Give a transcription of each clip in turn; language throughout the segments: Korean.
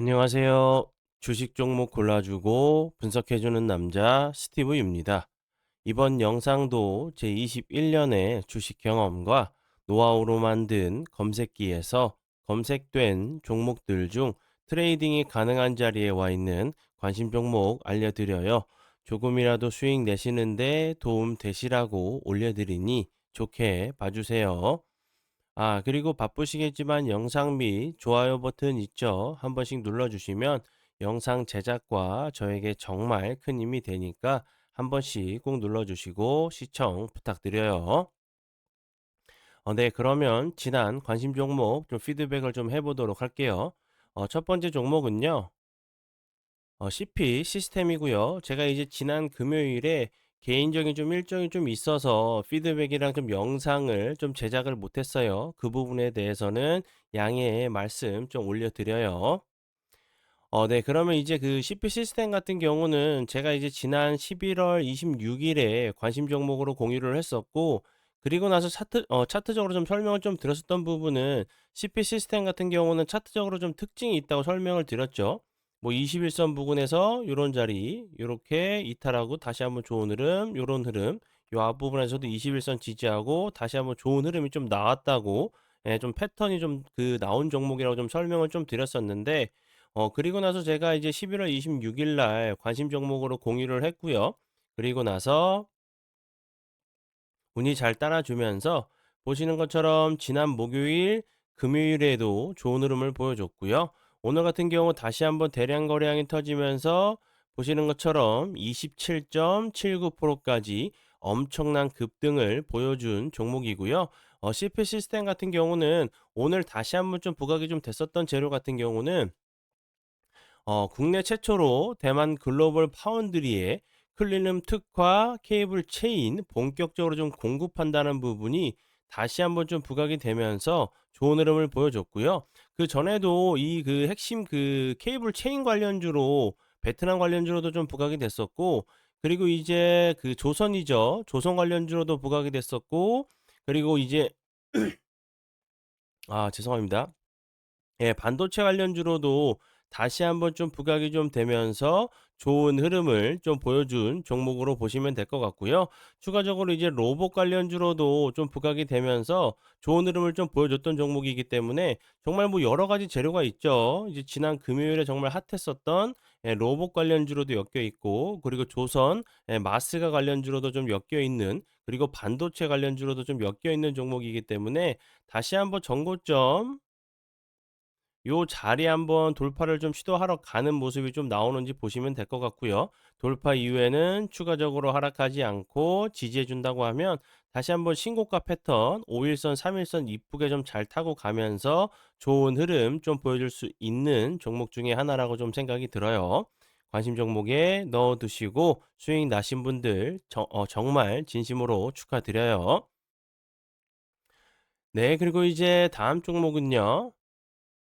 안녕하세요. 주식 종목 골라주고 분석해주는 남자 스티브입니다. 이번 영상도 제21년의 주식 경험과 노하우로 만든 검색기에서 검색된 종목들 중 트레이딩이 가능한 자리에 와 있는 관심 종목 알려드려요. 조금이라도 수익 내시는데 도움 되시라고 올려드리니 좋게 봐주세요. 아, 그리고 바쁘시겠지만 영상 및 좋아요 버튼 있죠? 한 번씩 눌러주시면 영상 제작과 저에게 정말 큰 힘이 되니까 한 번씩 꼭 눌러주시고 시청 부탁드려요. 어, 네, 그러면 지난 관심 종목 좀 피드백을 좀 해보도록 할게요. 어, 첫 번째 종목은요. 어, CP 시스템이고요. 제가 이제 지난 금요일에 개인적인 좀 일정이 좀 있어서 피드백이랑 좀 영상을 좀 제작을 못했어요. 그 부분에 대해서는 양해의 말씀 좀 올려드려요. 어, 네. 그러면 이제 그 CP 시스템 같은 경우는 제가 이제 지난 11월 26일에 관심 종목으로 공유를 했었고, 그리고 나서 차트, 어, 차트적으로 좀 설명을 좀 드렸었던 부분은 CP 시스템 같은 경우는 차트적으로 좀 특징이 있다고 설명을 드렸죠. 뭐 21선 부근에서 요런 자리, 요렇게 이탈하고 다시 한번 좋은 흐름, 요런 흐름, 요 앞부분에서도 21선 지지하고 다시 한번 좋은 흐름이 좀 나왔다고, 예, 좀 패턴이 좀 그 나온 종목이라고 좀 설명을 좀 드렸었는데, 어, 그리고 나서 제가 이제 11월 26일 날 관심 종목으로 공유를 했고요. 그리고 나서 운이 잘 따라주면서 보시는 것처럼 지난 목요일, 금요일에도 좋은 흐름을 보여줬고요. 오늘 같은 경우 다시 한번 대량 거래량이 터지면서 보시는 것처럼 27.79%까지 엄청난 급등을 보여준 종목이고요. 어, CP 시스템 같은 경우는 오늘 다시 한번 좀 부각이 좀 됐었던 재료 같은 경우는 어, 국내 최초로 대만 글로벌 파운드리에 클린음 특화 케이블 체인 본격적으로 좀 공급한다는 부분이 다시 한번 좀 부각이 되면서 좋은 흐름을 보여줬고요. 그 전에도 이 그 핵심 그 케이블 체인 관련주로 베트남 관련주로도 좀 부각이 됐었고 그리고 이제 그 조선이죠. 조선 관련주로도 부각이 됐었고 그리고 이제 아 죄송합니다. 예, 반도체 관련주로도 다시 한번 좀 부각이 좀 되면서 좋은 흐름을 좀 보여준 종목으로 보시면 될 것 같고요. 추가적으로 이제 로봇 관련주로도 좀 부각이 되면서 좋은 흐름을 좀 보여줬던 종목이기 때문에 정말 뭐 여러 가지 재료가 있죠. 이제 지난 금요일에 정말 핫했었던 예, 로봇 관련주로도 엮여 있고 그리고 조선 예, 마스가 관련주로도 좀 엮여 있는 그리고 반도체 관련주로도 좀 엮여 있는 종목이기 때문에 다시 한번 정고점 요 자리 한번 돌파를 좀 시도하러 가는 모습이 좀 나오는지 보시면 될 것 같고요. 돌파 이후에는 추가적으로 하락하지 않고 지지해 준다고 하면 다시 한번 신고가 패턴 5일선, 3일선 이쁘게 좀 잘 타고 가면서 좋은 흐름 좀 보여줄 수 있는 종목 중에 하나라고 좀 생각이 들어요. 관심 종목에 넣어 두시고 수익 나신 분들 저, 어, 정말 진심으로 축하드려요. 네, 그리고 이제 다음 종목은요.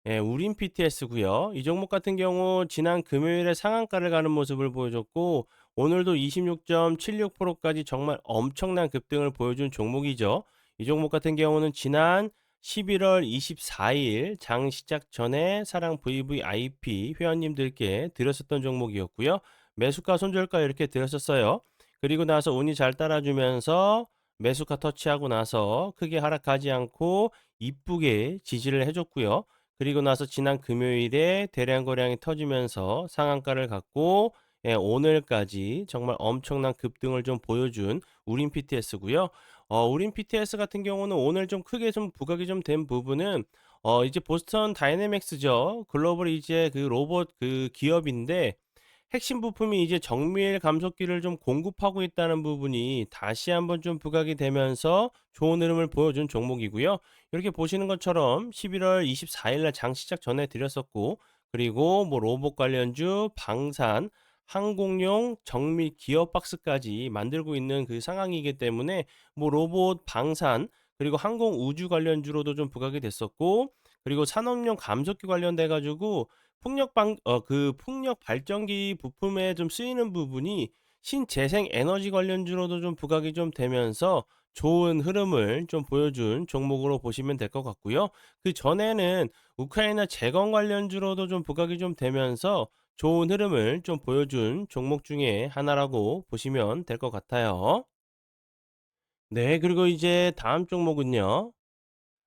예, 우린 PTS고요. 이 종목 같은 경우 지난 금요일에 상한가를 가는 모습을 보여줬고 오늘도 26.76%까지 정말 엄청난 급등을 보여준 종목이죠. 이 종목 같은 경우는 지난 11월 24일 장 시작 전에 사랑 VVIP 회원님들께 드렸었던 종목이었고요. 매수가 손절가 이렇게 드렸었어요. 그리고 나서 운이 잘 따라주면서 매수가 터치하고 나서 크게 하락하지 않고 이쁘게 지지를 해줬고요. 그리고 나서 지난 금요일에 대량 거래량이 터지면서 상한가를 갖고 예, 오늘까지 정말 엄청난 급등을 좀 보여준 우린 PTS고요. 어, 우린 PTS 같은 경우는 오늘 좀 크게 좀 부각이 좀 된 부분은 어, 이제 보스턴 다이내믹스죠. 글로벌 이제 그 로봇 그 기업인데 핵심 부품이 이제 정밀 감속기를 좀 공급하고 있다는 부분이 다시 한번 좀 부각이 되면서 좋은 흐름을 보여준 종목이고요. 이렇게 보시는 것처럼 11월 24일 날 장 시작 전에 드렸었고 그리고 뭐 로봇 관련주, 방산, 항공용 정밀 기어 박스까지 만들고 있는 그 상황이기 때문에 뭐 로봇, 방산 그리고 항공 우주 관련주로도 좀 부각이 됐었고 그리고 산업용 감속기 관련돼 가지고 풍력 방 어그 풍력 발전기 부품에 좀 쓰이는 부분이 신재생 에너지 관련주로도 좀 부각이 좀 되면서 좋은 흐름을 좀 보여준 종목으로 보시면 될 것 같고요. 그 전에는 우크라이나 재건 관련주로도 좀 부각이 좀 되면서 좋은 흐름을 좀 보여준 종목 중에 하나라고 보시면 될 것 같아요. 네, 그리고 이제 다음 종목은요.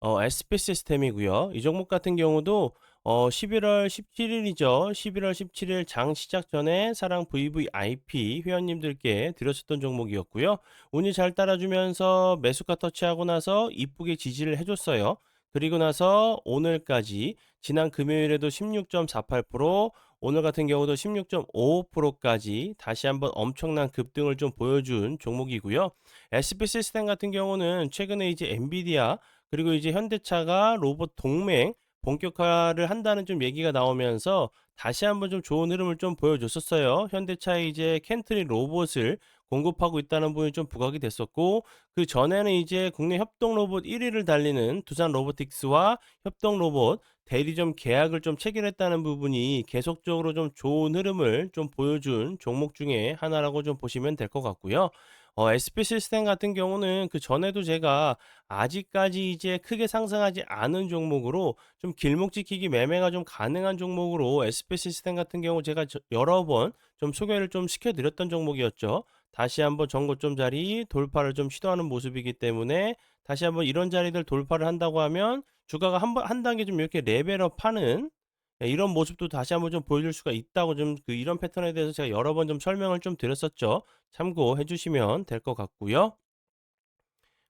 어 SP 시스템이고요. 이 종목 같은 경우도 어 11월 17일이죠. 11월 17일 장 시작 전에 사랑 VVIP 회원님들께 드렸었던 종목이었고요. 운이 잘 따라주면서 매수가 터치하고 나서 이쁘게 지지를 해줬어요. 그리고 나서 오늘까지 지난 금요일에도 16.48%, 오늘 같은 경우도 16.55%까지 다시 한번 엄청난 급등을 좀 보여준 종목이고요. SP 시스템 같은 경우는 최근에 이제 엔비디아 그리고 이제 현대차가 로봇 동맹 본격화를 한다는 좀 얘기가 나오면서 다시 한번 좀 좋은 흐름을 좀 보여줬었어요. 현대차에 이제 켄트리 로봇을 공급하고 있다는 부분이 좀 부각이 됐었고 그 전에는 이제 국내 협동 로봇 1위를 달리는 두산 로보틱스와 협동 로봇 대리점 계약을 좀 체결했다는 부분이 계속적으로 좀 좋은 흐름을 좀 보여준 종목 중에 하나라고 좀 보시면 될 것 같고요. 어 SP 시스템 같은 경우는 그 전에도 제가 아직까지 이제 크게 상승하지 않은 종목으로 좀 길목 지키기 매매가 좀 가능한 종목으로 SP 시스템 같은 경우 제가 저 여러 번 좀 소개를 좀 시켜 드렸던 종목이었죠. 다시 한번 전고점 자리 돌파를 좀 시도하는 모습이기 때문에 다시 한번 이런 자리들 돌파를 한다고 하면 주가가 한 번 한 단계 좀 이렇게 레벨업 하는 예 이런 모습도 다시 한번 좀 보여줄 수가 있다고 좀 그 이런 패턴에 대해서 제가 여러 번 좀 설명을 좀 드렸었죠. 참고해 주시면 될 것 같고요.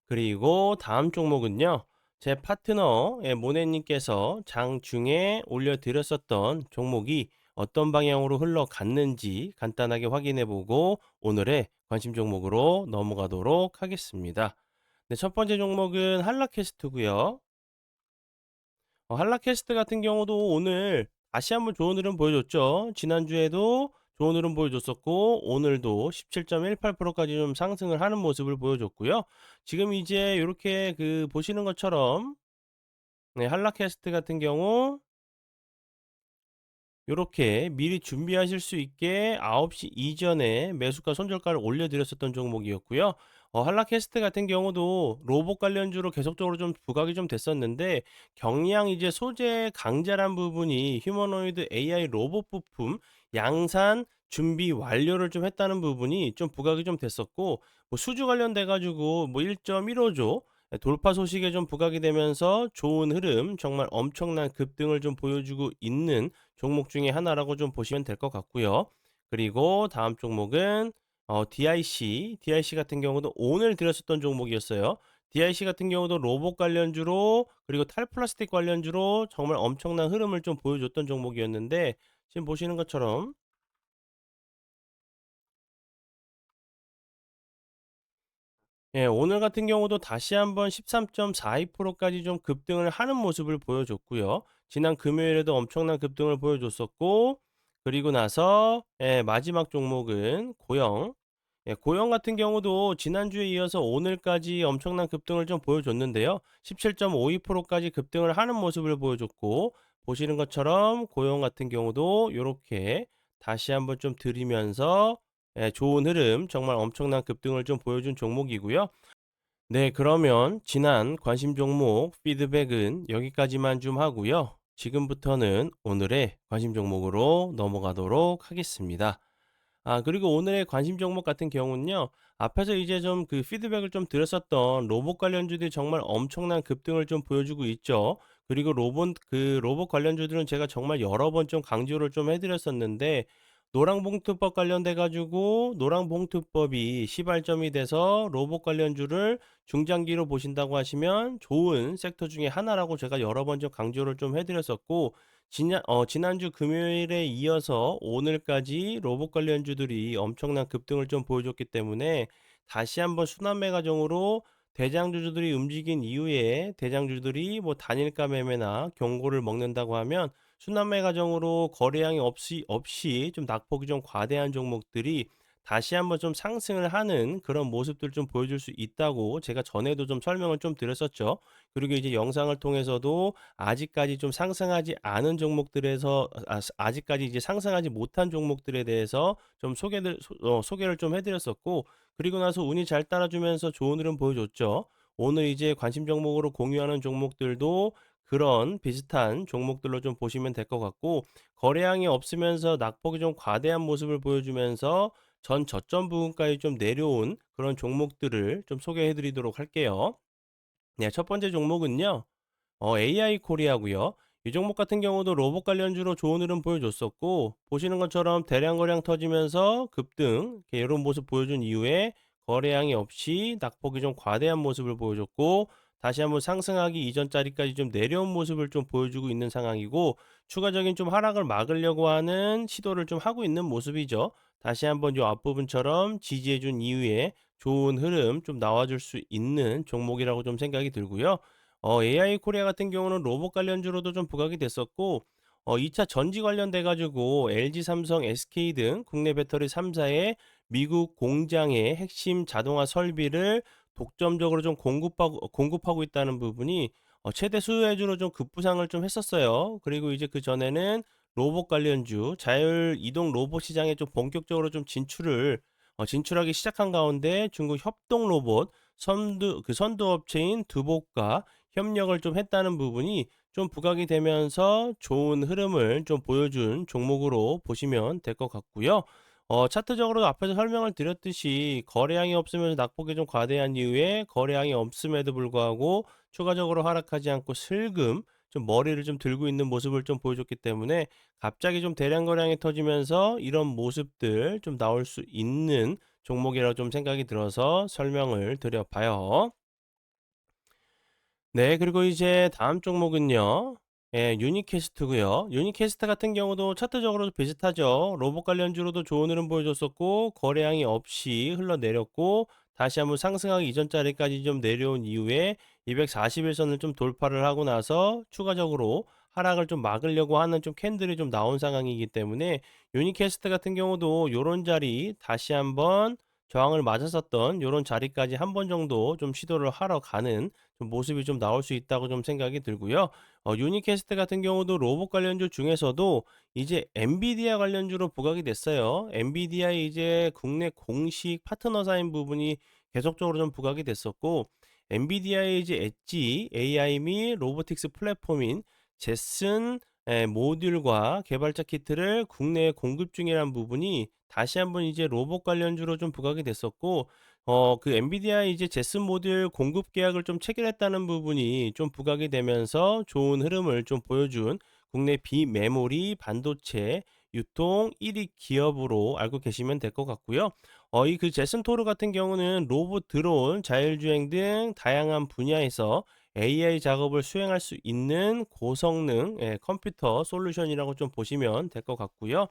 그리고 다음 종목은요. 제 파트너 예 모네님께서 장중에 올려드렸었던 종목이 어떤 방향으로 흘러갔는지 간단하게 확인해 보고 오늘의 관심 종목으로 넘어가도록 하겠습니다. 네, 첫 번째 종목은 한라캐스트고요. 어, 한라캐스트 같은 경우도 오늘 다시 한번 좋은 흐름 보여줬죠. 지난주에도 좋은 흐름 보여줬었고 오늘도 17.18%까지 좀 상승을 하는 모습을 보여줬고요. 지금 이제 이렇게 그 보시는 것처럼 네, 한라캐스트 같은 경우 요렇게 미리 준비하실 수 있게 9시 이전에 매수가 손절가를 올려드렸었던 종목이었고요. 어, 한라캐스트 같은 경우도 로봇 관련주로 계속적으로 좀 부각이 좀 됐었는데 경량 이제 소재 강자란 부분이 휴머노이드 AI 로봇 부품 양산 준비 완료를 좀 했다는 부분이 좀 부각이 좀 됐었고 뭐 수주 관련돼 가지고 뭐 1.15조 돌파 소식에 좀 부각이 되면서 좋은 흐름, 정말 엄청난 급등을 좀 보여주고 있는 종목 중에 하나라고 좀 보시면 될 것 같고요. 그리고 다음 종목은 어, DIC, DIC 같은 경우도 오늘 들었었던 종목이었어요. DIC 같은 경우도 로봇 관련주로 그리고 탈플라스틱 관련주로 정말 엄청난 흐름을 좀 보여줬던 종목이었는데 지금 보시는 것처럼 예, 오늘 같은 경우도 다시 한번 13.42%까지 좀 급등을 하는 모습을 보여줬고요. 지난 금요일에도 엄청난 급등을 보여줬었고, 그리고 나서 예, 마지막 종목은 고영. 예, 고영 같은 경우도 지난주에 이어서 오늘까지 엄청난 급등을 좀 보여줬는데요. 17.52%까지 급등을 하는 모습을 보여줬고, 보시는 것처럼 고영 같은 경우도 이렇게 다시 한번 좀 들이면서 예, 좋은 흐름, 정말 엄청난 급등을 좀 보여준 종목이고요. 네, 그러면 지난 관심 종목 피드백은 여기까지만 좀 하고요. 지금부터는 오늘의 관심 종목으로 넘어가도록 하겠습니다. 아, 그리고 오늘의 관심 종목 같은 경우는요. 앞에서 이제 좀 그 피드백을 좀 드렸었던 로봇 관련주들이 정말 엄청난 급등을 좀 보여주고 있죠. 그리고 로봇 그 로봇 관련주들은 제가 정말 여러 번 좀 강조를 좀 해드렸었는데 노랑봉투법 관련돼 가지고 노랑봉투법이 시발점이 돼서 로봇 관련주를 중장기로 보신다고 하시면 좋은 섹터 중에 하나라고 제가 여러 번 좀 강조를 좀 해드렸었고 지난 어, 지난주 금요일에 이어서 오늘까지 로봇 관련주들이 엄청난 급등을 좀 보여줬기 때문에 다시 한번 순환매 과정으로 대장주주들이 움직인 이후에 대장주들이 뭐 단일가 매매나 경고를 먹는다고 하면 순환매 과정으로 거래량이 없이 없이 좀 낙폭이 좀 과대한 종목들이 다시 한번 좀 상승을 하는 그런 모습들 좀 보여줄 수 있다고 제가 전에도 좀 설명을 좀 드렸었죠. 그리고 이제 영상을 통해서도 아직까지 좀 상승하지 않은 종목들에서 아 아직까지 이제 상승하지 못한 종목들에 대해서 좀 소개를 소어 소개를 좀 해 드렸었고 그리고 나서 운이 잘 따라주면서 좋은 흐름 보여줬죠. 오늘 이제 관심 종목으로 공유하는 종목들도 그런 비슷한 종목들로 좀 보시면 될 것 같고 거래량이 없으면서 낙폭이 좀 과대한 모습을 보여주면서 전 저점 부분까지 좀 내려온 그런 종목들을 좀 소개해 드리도록 할게요. 네, 첫 번째 종목은요. 어, AI 코리아고요. 이 종목 같은 경우도 로봇 관련주로 좋은 흐름 보여줬었고 보시는 것처럼 대량 거래량 터지면서 급등 이런 모습 보여준 이후에 거래량이 없이 낙폭이 좀 과대한 모습을 보여줬고 다시 한번 상승하기 이전 자리까지 좀 내려온 모습을 좀 보여주고 있는 상황이고 추가적인 좀 하락을 막으려고 하는 시도를 좀 하고 있는 모습이죠. 다시 한번 이 앞부분처럼 지지해 준 이후에 좋은 흐름 좀 나와줄 수 있는 종목이라고 좀 생각이 들고요. 어, AI 코리아 같은 경우는 로봇 관련주로도 좀 부각이 됐었고, 어, 2차 전지 관련돼 가지고 LG, 삼성, SK 등 국내 배터리 3사의 미국 공장의 핵심 자동화 설비를 독점적으로 좀 공급하고, 공급하고 있다는 부분이 어, 최대 수혜주로 좀 급부상을 좀 했었어요. 그리고 이제 그 전에는 로봇 관련주, 자율 이동 로봇 시장에 좀 본격적으로 좀 진출을 어, 진출하기 시작한 가운데 중국 협동 로봇 선두 그 선두 업체인 두복과 협력을 좀 했다는 부분이 좀 부각이 되면서 좋은 흐름을 좀 보여준 종목으로 보시면 될 것 같고요. 어, 차트적으로 앞에서 설명을 드렸듯이 거래량이 없으면서 낙폭이 좀 과대한 이후에 거래량이 없음에도 불구하고 추가적으로 하락하지 않고 슬금 좀 머리를 좀 들고 있는 모습을 좀 보여줬기 때문에 갑자기 좀 대량 거래량이 터지면서 이런 모습들 좀 나올 수 있는 종목이라고 좀 생각이 들어서 설명을 드려봐요. 네, 그리고 이제 다음 종목은요. 예, 유니캐스트고요. 유니캐스트 같은 경우도 차트적으로도 비슷하죠. 로봇 관련주로도 좋은 흐름 보여줬었고 거래량이 없이 흘러내렸고 다시 한번 상승하기 이전 자리까지 좀 내려온 이후에 241선을 좀 돌파를 하고 나서 추가적으로 하락을 좀 막으려고 하는 좀 캔들이 좀 나온 상황이기 때문에 유니캐스트 같은 경우도 요런 자리 다시 한번 저항을 맞았었던 요런 자리까지 한 번 정도 좀 시도를 하러 가는 좀 모습이 좀 나올 수 있다고 좀 생각이 들고요. 어, 유니캐스트 같은 경우도 로봇 관련주 중에서도 이제 엔비디아 관련주로 부각이 됐어요. 엔비디아의 이제 국내 공식 파트너사인 부분이 계속적으로 좀 부각이 됐었고 엔비디아의 이제 엣지 AI 및 로보틱스 플랫폼인 제슨 에, 모듈과 개발자 키트를 국내에 공급 중이라는 부분이 다시 한번 이제 로봇 관련주로 좀 부각이 됐었고 어, 그 엔비디아 이제 제슨 모듈 공급 계약을 좀 체결했다는 부분이 좀 부각이 되면서 좋은 흐름을 좀 보여준 국내 비메모리 반도체 유통 1위 기업으로 알고 계시면 될 것 같고요. 어, 이 그 제슨 토르 같은 경우는 로봇 드론, 자율주행 등 다양한 분야에서 AI 작업을 수행할 수 있는 고성능 예, 컴퓨터 솔루션이라고 좀 보시면 될 것 같고요.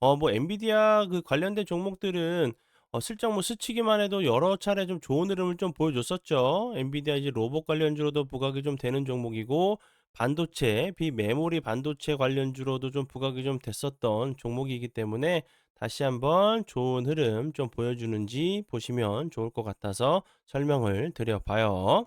어, 뭐 엔비디아 그 관련된 종목들은 어, 슬쩍 뭐 스치기만 해도 여러 차례 좀 좋은 흐름을 좀 보여줬었죠. 엔비디아 이제 로봇 관련주로도 부각이 좀 되는 종목이고 반도체, 비메모리 반도체 관련주로도 좀 부각이 좀 됐었던 종목이기 때문에 다시 한번 좋은 흐름 좀 보여주는지 보시면 좋을 것 같아서 설명을 드려봐요.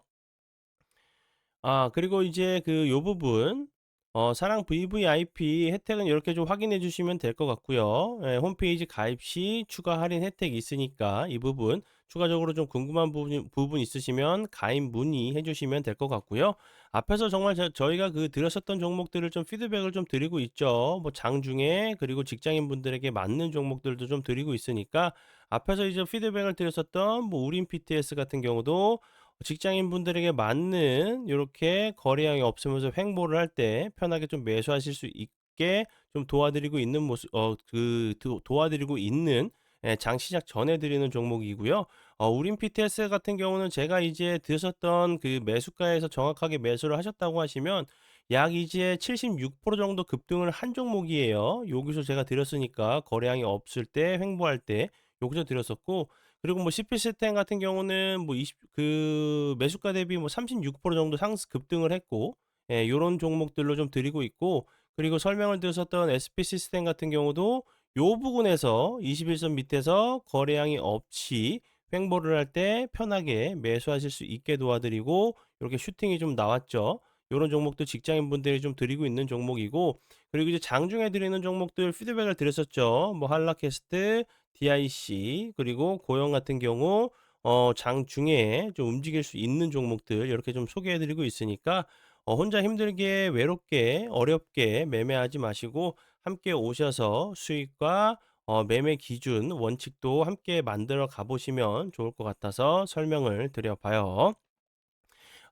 아 그리고 이제 그 요 부분 어 사랑 VVIP 혜택은 이렇게 좀 확인해 주시면 될 것 같고요. 예, 홈페이지 가입 시 추가 할인 혜택이 있으니까 이 부분 추가적으로 좀 궁금한 부분, 부분 있으시면 가입 문의해 주시면 될 것 같고요. 앞에서 정말 저, 저희가 그 드렸었던 종목들을 좀 피드백을 좀 드리고 있죠. 뭐 장중에 그리고 직장인 분들에게 맞는 종목들도 좀 드리고 있으니까 앞에서 이제 피드백을 드렸었던 뭐 우린 PTS 같은 경우도 직장인 분들에게 맞는 이렇게 거래량이 없으면서 횡보를 할 때 편하게 좀 매수하실 수 있게 좀 도와드리고 있는 모습 어그 도와드리고 있는 예, 장 시작 전에 드리는 종목이고요. 어, 우린 PTS 같은 경우는 제가 이제 드셨던 그 매수가에서 정확하게 매수를 하셨다고 하시면 약 이제 76% 정도 급등을 한 종목이에요. 여기서 제가 드렸으니까 거래량이 없을 때 횡보할 때 여기서 드렸었고 그리고 뭐 CP 시스템 같은 경우는 뭐 20, 그 매수가 대비 뭐 36% 정도 상승 급등을 했고, 예, 요런 종목들로 좀 드리고 있고, 그리고 설명을 드렸었던 SP 시스템 같은 경우도 요 부분에서 21선 밑에서 거래량이 없이 횡보를 할 때 편하게 매수하실 수 있게 도와드리고 이렇게 슈팅이 좀 나왔죠. 요런 종목도 직장인분들이 좀 드리고 있는 종목이고 그리고 이제 장중에 드리는 종목들 피드백을 드렸었죠. 뭐 한라캐스트, DIC 그리고 고영 같은 경우 어 장중에 좀 움직일 수 있는 종목들 이렇게 좀 소개해 드리고 있으니까 어 혼자 힘들게 외롭게 어렵게 매매하지 마시고 함께 오셔서 수익과 어 매매 기준 원칙도 함께 만들어 가 보시면 좋을 것 같아서 설명을 드려 봐요.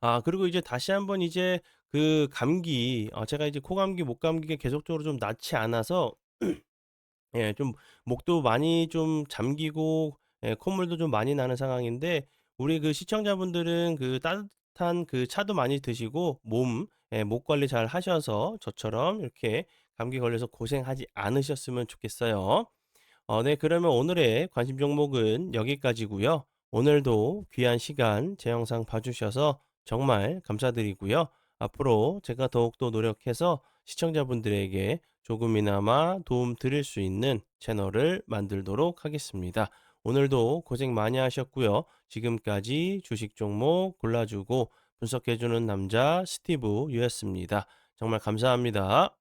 아 그리고 이제 다시 한번 이제 그 감기 어 제가 이제 코감기, 목감기가 계속적으로 좀 낫지 않아서 예 좀 목도 많이 좀 잠기고 예 콧물도 좀 많이 나는 상황인데 우리 그 시청자분들은 그 따뜻한 그 차도 많이 드시고 몸 예 목 관리 잘 하셔서 저처럼 이렇게 감기 걸려서 고생하지 않으셨으면 좋겠어요. 어 네 그러면 오늘의 관심 종목은 여기까지고요. 오늘도 귀한 시간 제 영상 봐 주셔서 정말 감사드리고요. 앞으로 제가 더욱더 노력해서 시청자분들에게 조금이나마 도움 드릴 수 있는 채널을 만들도록 하겠습니다. 오늘도 고생 많이 하셨고요. 지금까지 주식 종목 골라주고 분석해주는 남자 스티브 유였습니다. 정말 감사합니다.